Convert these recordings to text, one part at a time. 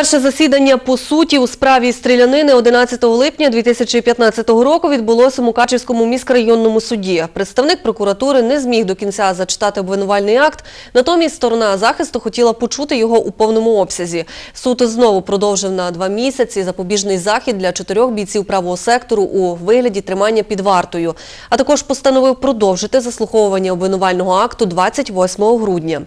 Перше засідання по суті у справі стрілянини 11 липня 2015 року відбулося у Мукачівському міськрайонному суді. Представник прокуратури не зміг до кінця зачитати обвинувальний акт. Натомість сторона захисту хотіла почути його у повному обсязі. Суд знову продовжив на два місяці запобіжний захід для чотирьох бійців правого сектору у вигляді тримання під вартою, а також постановив продовжити заслуховування обвинувального акту 28 грудня.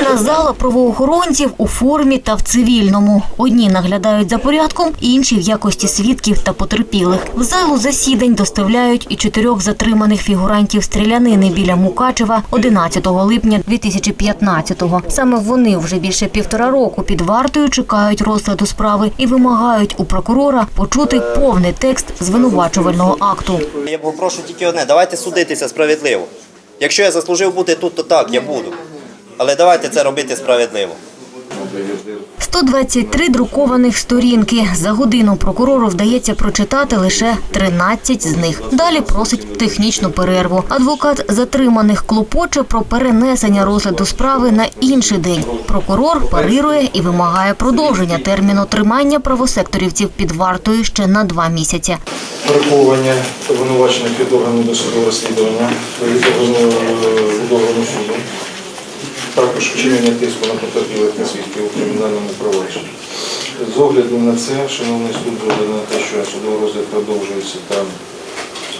Повна зала правоохоронців у формі та в цивільному. Одні наглядають за порядком, інші в якості свідків та потерпілих. В залу засідань доставляють і чотирьох затриманих фігурантів стрілянини біля Мукачева 11 липня 2015-го. Саме вони вже більше півтора року під вартою чекають розгляду справи і вимагають у прокурора почути повний текст звинувачувального акту. Я попрошу тільки одне, давайте судитися справедливо. Якщо я заслужив бути тут, то так, я буду. Але давайте це робити справедливо. 123 друкованих сторінки. За годину прокурору вдається прочитати лише 13 з них. Далі просить технічну перерву. Адвокат затриманих клопоче про перенесення розгляду справи на інший день. Прокурор парирує і вимагає продовження терміну тримання правосекторівців під вартою ще на два місяці. Переховування обвинувачених від органу досудового розслідування від органу е, органу суду. Також вчинення тиску на потерпілих на свідків у кримінальному провадженні. З огляду на це, шановний суд, з огляду на те, що судовий розгляд продовжується та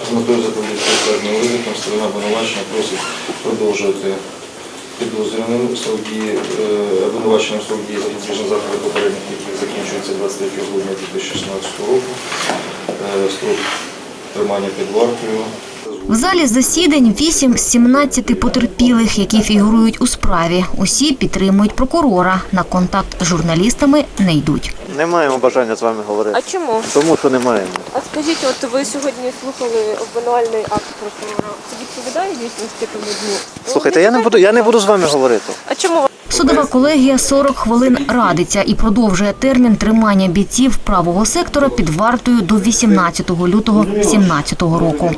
з метою запобігти складним ризиком, сторона обвинувачення просить продовжувати підозрюваним дії, е, обвинуваченням срок дії запобіжного заходу попередніх, яких закінчується 23 грудня 2016 року. Е, Строк тримання під вартою. В залі засідань 8 з 17 потерпілих, які фігурують у справі. Усі підтримують прокурора. На контакт з журналістами не йдуть. Не маємо бажання з вами говорити. А чому? Тому що не маємо. А скажіть, от ви сьогодні слухали обвинувальний акт прокурора. Це відповідає дійсності тому дню? Слухайте, я не буду, я не буду з вами говорити. А чому? Судова колегія 40 хвилин радиться і продовжує термін тримання бійців правого сектора під вартою до 18 лютого 2017 року.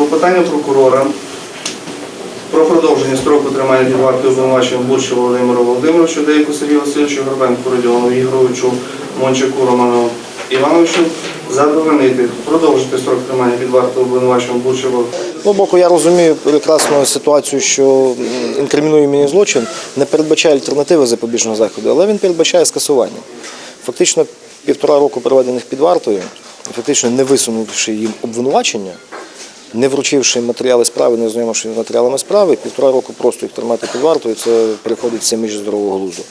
Клопотання прокурора про продовження строку тримання під вартою обвинувачення Бурчу Володимиру Володимировичу, Дейку Сергію Васильовичу, Горбенку Родіону Ігоровичу, Мончаку Роману Івановичу задовольнити, продовжити строк тримання під вартою обвинувачення. З одного боку, я розумію прекрасно ситуацію, що інкримінує мені злочин, не передбачає альтернативи запобіжного заходу, але він передбачає скасування. Фактично півтора року проведених під вартою, фактично не висунувши їм обвинувачення, не вручивши матеріали справи, не знайомивши матеріалами справи, півтора року просто їх тримати під вартою, це приходить все між здорового глузду.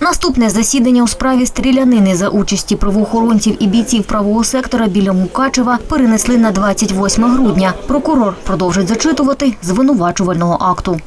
Наступне засідання у справі стрілянини за участі правоохоронців і бійців правого сектора біля Мукачева перенесли на 28 грудня. Прокурор продовжить зачитувати звинувачувального акту.